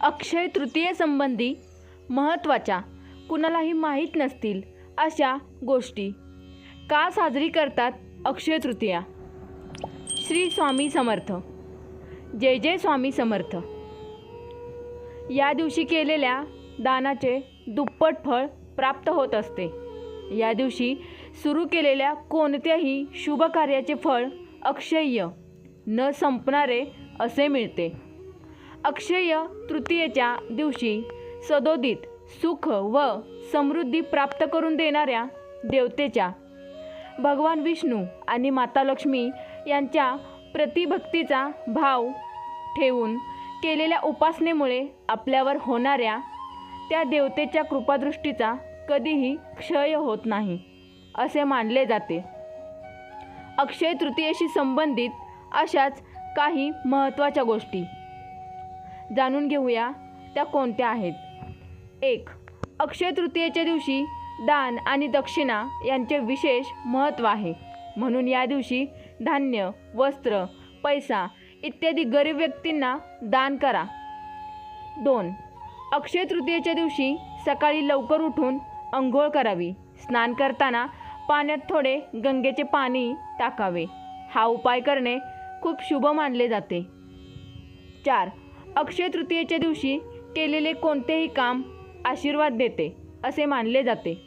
अक्षय तृतीयेसंबंधी महत्त्वाच्या कुणालाही माहीत नसतील अशा गोष्टी. का साजरी करतात अक्षय तृतीया? श्री स्वामी समर्थ. जय जय स्वामी समर्थ. या दिवशी केलेल्या दानाचे दुप्पट फळ प्राप्त होत असते. या दिवशी सुरू केलेल्या कोणत्याही शुभ कार्याचे फळ अक्षय्य न संपणारे असे मिळते. अक्षय तृतीयेच्या दिवशी सदोदित सुख व समृद्धी प्राप्त करून देणाऱ्या देवतेच्या भगवान विष्णू आणि माता लक्ष्मी यांच्या प्रतिभक्तीचा भाव ठेवून केलेल्या उपासनेमुळे आपल्यावर होणाऱ्या त्या देवतेच्या कृपादृष्टीचा कधीही क्षय होत नाही असे मानले जाते. अक्षय तृतीयेशी संबंधित अशाच काही महत्त्वाच्या गोष्टी. जाणून घेऊया त्या कोणत्या आहेत. एक अक्षय तृतीयेच्या दिवशी दान आणि दक्षिणा यांचे विशेष महत्त्व आहे. म्हणून या दिवशी धान्य वस्त्र पैसा इत्यादी गरीब व्यक्तींना दान करा. दोन अक्षय तृतीयेच्या दिवशी सकाळी लवकर उठून अंघोळ करावी. स्नान करताना पाण्यात थोडे गंगेचे पाणी टाकावे. हा उपाय करणे खूप शुभ मानले जाते. चार अक्षय तृतीयेच्या दिवशी केलेले कोणतेही काम आशीर्वाद देते असे मानले जाते.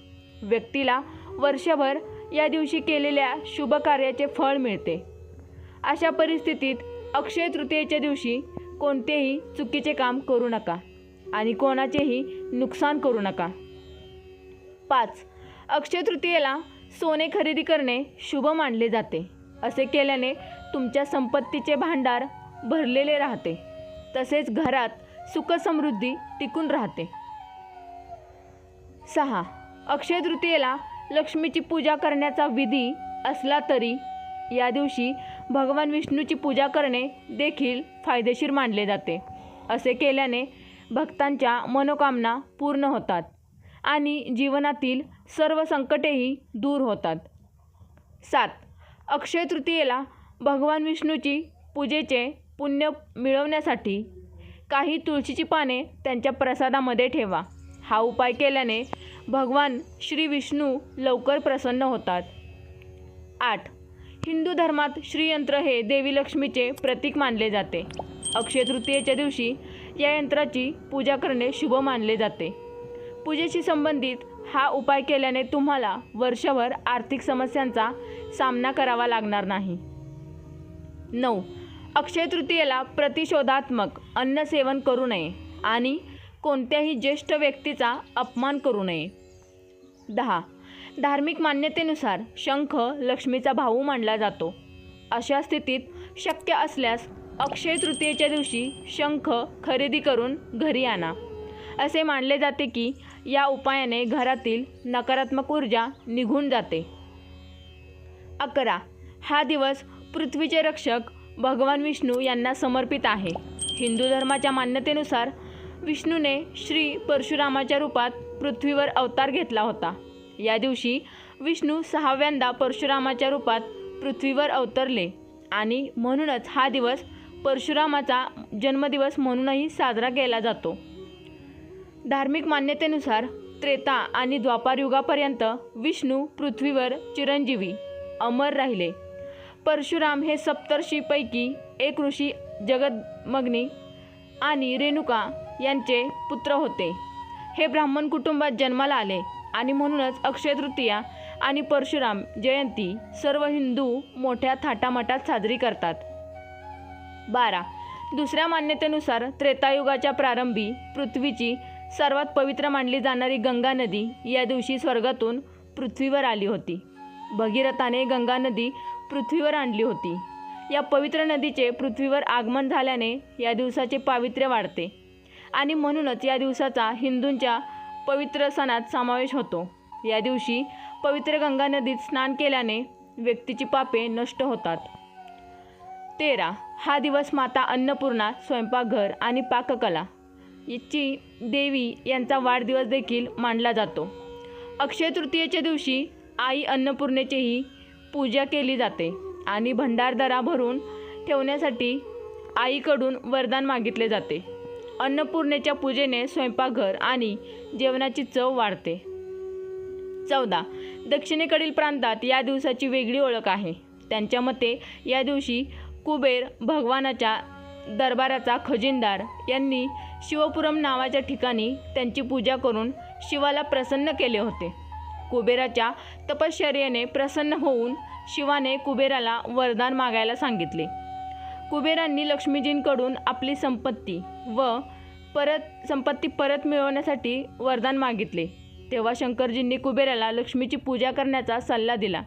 व्यक्तीला वर्षभर या दिवशी केलेल्या शुभ कार्याचे फळ मिळते. अशा परिस्थितीत अक्षय तृतीयेच्या दिवशी कोणतेही चुकीचे काम करू नका आणि कोणाचेही नुकसान करू नका. पाच. अक्षय तृतीयेला सोने खरेदी करणे शुभ मानले जाते असे केल्याने तुमच्या संपत्तीचे भांडार भरलेले राहते. तसेच घरात सुखसमृद्धी टिकून राहते. सहा. अक्षय तृतीयेला लक्ष्मीची पूजा करण्याचा विधी असला तरी या दिवशी भगवान विष्णूची पूजा करणे देखील फायदेशीर मानले जाते. असे केल्याने भक्तांच्या मनोकामना पूर्ण होतात आणि जीवनातील सर्व संकटेही दूर होतात. सात. अक्षय तृतीयेला भगवान विष्णूची पूजेचे पुण्य मिळवण्यासाठी काही तुळशीची पाने त्यांच्या प्रसादामध्ये ठेवा. हा उपाय केल्याने भगवान श्री विष्णू लवकर प्रसन्न होतात. आठ. हिंदू धर्मात श्रीयंत्र हे देवी लक्ष्मीचे प्रतीक मानले जाते. अक्षय तृतीयेच्या दिवशी या यंत्राची पूजा करणे शुभ मानले जाते. पूजेशी संबंधित हा उपाय केल्याने तुम्हाला वर्षभर आर्थिक समस्यांचा सामना करावा लागणार नाही. नऊ. अक्षय तृतीयेला प्रतिशोधात्मक अन्न सेवन करू नये आणि कोणत्याही ज्येष्ठ व्यक्तीचा अपमान करू नये. दहा. धार्मिक मान्यतेनुसार शंख लक्ष्मीचा भाऊ मानला जातो. अशा स्थितीत शक्य असल्यास अक्षय तृतीयेच्या दिवशी शंख खरेदी करून घरी आणा. असे मानले जाते की या उपायाने घरातील नकारात्मक ऊर्जा निघून जाते. अकरा. हा दिवस पृथ्वीचे रक्षक भगवान विष्णू यांना समर्पित आहे. हिंदू धर्माच्या मान्यतेनुसार विष्णूने श्री परशुरामाच्या रूपात पृथ्वीवर अवतार घेतला होता. या दिवशी विष्णू सहाव्यांदा परशुरामाच्या रूपात पृथ्वीवर अवतरले आणि म्हणूनच हा दिवस परशुरामाचा जन्मदिवस म्हणूनही साजरा केला जातो. धार्मिक मान्यतेनुसार त्रेता आणि द्वापारयुगापर्यंत विष्णू पृथ्वीवर चिरंजीवी अमर राहिले. परशुराम हे सप्तर्षीपैकी एक ऋषी जगदमग्नी आणि रेणुका यांचे पुत्र होते. हे ब्राह्मण कुटुंबात जन्माला आले आणि म्हणूनच अक्षय तृतीया आणि परशुराम जयंती सर्व हिंदू मोठ्या थाटामाटात साजरी करतात. बारा. दुसऱ्या मान्यतेनुसार त्रेतायुगाच्या प्रारंभी पृथ्वीची सर्वात पवित्र मानली जाणारी गंगा नदी या दिवशी स्वर्गातून पृथ्वीवर आली होती. भगीरथाने गंगा नदी पृथ्वीवर आणली होती. या पवित्र नदीचे पृथ्वीवर आगमन झाल्याने या दिवसाचे पावित्र्य वाढते आणि म्हणूनच या दिवसाचा हिंदूंच्या पवित्र सणात समावेश होतो. या दिवशी पवित्र गंगा नदीत स्नान केल्याने व्यक्तीची पापे नष्ट होतात. तेरा. हा दिवस माता अन्नपूर्णा स्वयंपाकघर आणि पाककला याची देवी यांचा वाढदिवस देखील मानला जातो. अक्षय तृतीयेच्या दिवशी आई अन्नपूर्णेचेही पूजा केली जाते आणि भंडारदरा भरून ठेवण्यासाठी आईकडून वरदान मागितले जाते. अन्नपूर्णेच्या पूजेने स्वयंपाकघर आणि जेवणाची चव वाढते. चौदा. दक्षिणेकडील प्रांतात या दिवसाची वेगळी ओळख आहे. त्यांच्या मते या दिवशी कुबेर भगवानाच्या दरबाराचा खजिनदार यांनी शिवपुरम नावाच्या ठिकाणी त्यांची पूजा करून शिवाला प्रसन्न केले होते. कुबेराच्या तपश्चर्येने प्रसन्न होऊन शिवाने कुबेराला वरदान मागायला सांगितले. कुबेरांनी लक्ष्मीजींकडून आपली संपत्ती व परत संपत्ती परत मिळवण्यासाठी वरदान मागितले. तेव्हा शंकरजींनी कुबेराला लक्ष्मीची पूजा करण्याचा सल्ला दिला.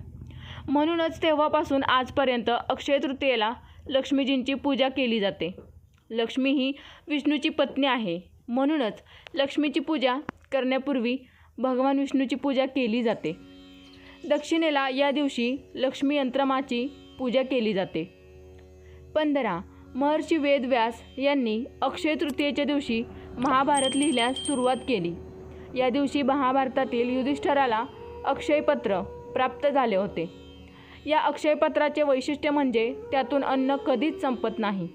म्हणूनच तेव्हापासून आजपर्यंत अक्षय तृतीयेला लक्ष्मीजींची पूजा केली जाते. लक्ष्मी ही विष्णूची पत्नी आहे. म्हणूनच लक्ष्मीची पूजा करण्यापूर्वी भगवान विष्णूची पूजा केली जाते. दक्षिणेला या दिवशी लक्ष्मी यंत्रमाची पूजा केली जाते. पंधरा महर्षी वेदव्यास यांनी अक्षय तृतीयेच्या दिवशी महाभारत लिहिण्यास सुरुवात केली. या दिवशी महाभारतातील युधिष्ठराला अक्षयपत्र प्राप्त झाले होते. या अक्षयपत्राचे वैशिष्ट्य म्हणजे त्यातून अन्न कधीच संपत नाही.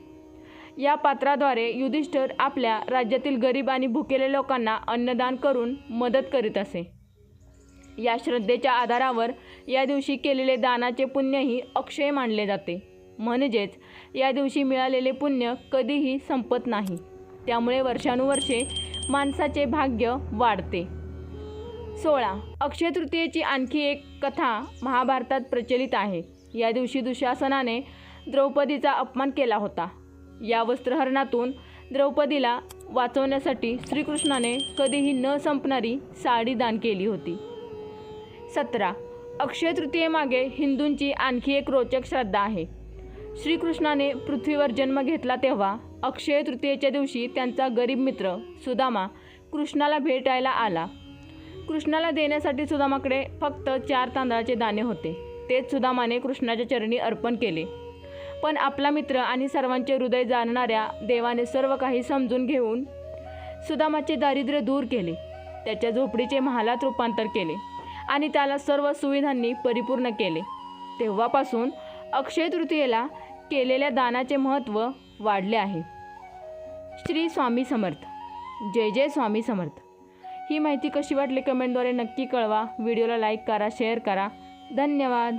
या पात्राद्वारे युधिष्ठर आपल्या राज्यातील गरीब आणि भुकेले लोकांना अन्नदान करून मदत करीत असे. या श्रद्धेच्या आधारावर या दिवशी केलेले दानाचे पुण्यही अक्षय मानले जाते. म्हणजेच या दिवशी मिळालेले पुण्य कधीही संपत नाही. त्यामुळे वर्षानुवर्षे माणसाचे भाग्य वाढते. सोळा. अक्षय तृतीयेची आणखी एक कथा महाभारतात प्रचलित आहे. या दिवशी दुशासनाने द्रौपदीचा अपमान केला होता. या वस्त्रहरणातून द्रौपदीला वाचवण्यासाठी श्रीकृष्णाने कधीही न संपणारी साडी दान केली होती. सतरा. अक्षय तृतीयेमागे हिंदूंची आणखी एक रोचक श्रद्धा आहे. श्रीकृष्णाने पृथ्वीवर जन्म घेतला तेव्हा अक्षय तृतीयेच्या दिवशी त्यांचा गरीब मित्र सुदामा कृष्णाला भेटायला आला. कृष्णाला देण्यासाठी सुदामाकडे फक्त चार तांदळाचे दाणे होते. तेच सुदामाने कृष्णाच्या चरणी अर्पण केले. पण आपला मित्र आणि सर्वांचे हृदय जाणणाऱ्या देवाने सर्व काही समजून घेऊन सुदामाचे दारिद्र्य दूर केले. त्याच्या झोपडीचे महालात रूपांतर केले आणि त्याला सर्व सुविधांनी परिपूर्ण केले. तेव्हापासून अक्षय तृतीयेला केलेल्या दानाचे महत्त्व वाढले आहे. श्री स्वामी समर्थ. जय जय स्वामी समर्थ. ही माहिती कशी वाटली कमेंटद्वारे नक्की कळवा. व्हिडिओला लाईक करा शेअर करा. धन्यवाद.